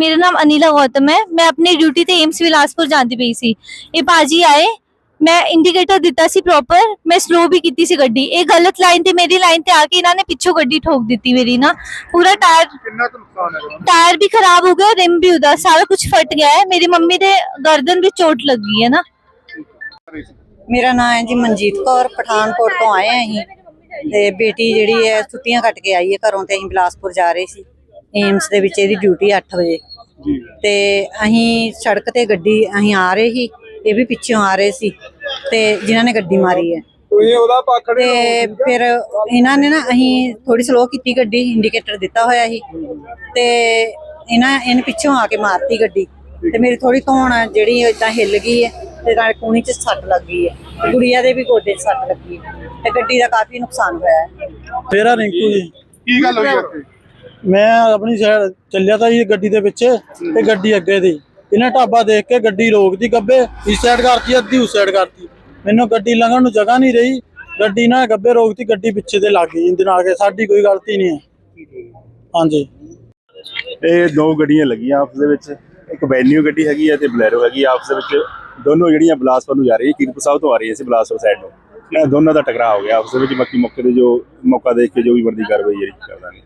ਮੇਰਾ ਨਾਮ ਅਨੀਲਾ ਗੌਤਮ ਹੈ ਮੈਂ ਆਪਣੀ ਡਿਊਟੀ ਤੇ ਏਮਸ ਵਿਲਾਸਪੁਰ ਜਾਂਦੀ ਪਈ ਸੀ ਇਹ ਬਾਜੀ ਆਏ ਮੈਂ ਇੰਡੀਕੇਟਰ ਦਿੱਤਾ ਸੀ ਪ੍ਰੋਪਰ ਮੈਂ ਸਲੋ ਵੀ ਕੀਤੀ ਸੀ ਗੱਡੀ ਇਹ ਗਲਤ ਲਾਈਨ ਤੇ ਮੇਰੀ ਲਾਈਨ ਤੇ ਆ ਕੇ ਇਹਨਾਂ ਨੇ ਪਿੱਛੋਂ ਗੱਡੀ ਠੋਕ ਦਿੱਤੀ ਮੇਰੀ ਨਾ ਪੂਰਾ ਟਾਇਰ ਕਿੰਨਾ ਕੁ ਨੁਕਸਾਨ ਹੈ ਟਾਇਰ ਵੀ ਖਰਾਬ ਹੋ ਗਿਆ ਰਿਮ ਵੀ ਉਹਦਾ ਸਾਰਾ ਕੁਝ ਫਟ ਗਿਆ ਹੈ ਮੇਰੀ ਮੰਮੀ ਦੇ ਗਰਦਨ ਵਿੱਚ ਚੋਟ ਲੱਗੀ ਹੈ ਨਾ ਮੇਰਾ ਨਾਮ ਹੈ ਜੀ ਮਨਜੀਤ ਕੌਰ ਪਠਾਨਕੋਟ ਤੋਂ ਆਏ ਹਾਂ ਅਸੀਂ ਤੇ ਬੇਟੀ ਜਿਹੜੀ ਹੈ ਛੁੱਟੀਆਂ ਕੱਟ ਕੇ ਆਈ ਹੈ ਘਰੋਂ ਤੇ ਅਸੀਂ ਬਿਲਾਸਪੁਰ ਜਾ ਰਹੇ ਸੀ ਏਮਸ ਦੇ ਵਿੱਚ ਇਹਦੀ ਡਿਊਟੀ 8 ਵਜੇ ਤੇ ਅਸੀਂ ਸੜਕ ਤੇ ਗੱਡੀ ਅਸੀਂ ਆ ਰਹੇ ਸੀ ਇਹ ਵੀ ਪਿੱਛੋਂ ਆ ਰਹੇ ਸੀ ਤੇ ਜਿਨ੍ਹਾਂ ਨੇ ਗੱਡੀ ਮਾਰੀ ਹੈ। ਤੁਸੀਂ ਉਹਦਾ ਪਾਖੜੇ ਤੇ ਫਿਰ ਇਹਨਾਂ ਨੇ ਨਾ ਅਸੀਂ ਥੋੜੀ ਸਲੋ ਕੀਤੀ ਗੱਡੀ ਇੰਡੀਕੇਟਰ ਦਿੱਤਾ ਹੋਇਆ ਸੀ ਤੇ ਇਹਨਾਂ ਇਹਨੇ ਪਿੱਛੋਂ ਆ ਕੇ ਮਾਰਤੀ ਗੱਡੀ ਤੇ ਮੇਰੀ ਥੋੜੀ ਧੌਣ ਆ ਜਿਹੜੀ ਇਦਾਂ ਹਿੱਲ ਗਈ ਹੈ ਤੇ ਨਾਲ ਕੂਣੀ 'ਚ ਸੱਟ ਲੱਗੀ ਹੈ। ਤੇ ਗੁੜੀਆ ਦੇ ਵੀ ਗੋਡੇ 'ਚ ਸੱਟ ਲੱਗੀ ਹੈ ਤੇ ਗੱਡੀ ਦਾ ਕਾਫੀ ਨੁਕਸਾਨ ਹੋਇਆ ਹੈ। ਮੇਰਾ ਰਿੰਕੂ ਜੀ। ਕੀ ਗੱਲ ਹੋਈ ਇੱਥੇ ਮੈਂ ਆਪਣੀ ਸਾਈਡ ਚੱਲਿਆ ਤਾਂ ਜੀ ਗੱਡੀ ਦੇ ਪਿੱਛੇ ਤੇ ਗੱਡੀ ਅੱਗੇ ਦੀ। ਇਹਨੇ ਢਾਬਾ ਦੇਖ ਕੇ ਗੱਡੀ ਰੋਕਦੀ ਗੱਬੇ, ਇਸ ਸਾਈਡ ਕਰਤੀ, ਅੱਧੀ ਉਸ ਸਾਈਡ ਕਰਤੀ। ਮੈਨੂੰ ਗੱਡੀ ਲੰਘਣ ਨੂੰ ਜਗ੍ਹਾ ਨਹੀਂ ਰਹੀ। ਗੱਡੀ ਨਾ ਗੱਬੇ ਰੋਕਤੀ ਗੱਡੀ ਪਿੱਛੇ ਤੇ ਲੱਗ ਗਈ। ਇਹਦੇ ਨਾਲ ਕੇ ਸਾਡੀ ਕੋਈ ਗਲਤੀ ਨਹੀਂ ਹੈ। ਹਾਂਜੀ। ਇਹ ਦੋ ਗੱਡੀਆਂ ਲੱਗੀਆਂ ਆਪਸ ਦੇ ਵਿੱਚ। ਇੱਕ ਵੈਨਿਊ ਗੱਡੀ ਹੈਗੀ ਹੈ ਤੇ ਬਲੈਰੋ ਹੈਗੀ ਆ। ਆਪਸ ਦੇ ਵਿੱਚ ਦੋਨੋਂ ਜਿਹੜੀਆਂ ਬਲਾਸਪੁਰ ਨੂੰ ਜਾ ਰਹੀ ਹੈ ਕੀਰਤਪੁਰ ਸਾਹਿਬ ਤੋਂ ਆ ਰਹੀ ਹੈ ਸੀ ਬਲਾਸਪੁਰ ਸਾਈਡ ਨੂੰ ਇਹਨਾਂ ਦੋਨਾਂ ਦਾ ਟਕਰਾਅ ਹੋ ਗਿਆ ਆਪਸ ਦੇ ਵਿੱਚ। ਬਾਕੀ ਮੌਕੇ ਤੇ ਜੋ ਮੌਕਾ ਦੇਖ ਕੇ ਜੋ ਵੀ ਵਰਦੀ ਕਾਰਵਾਈ ਜਿਹੜੀ ਕਰਦਾ ਨੇ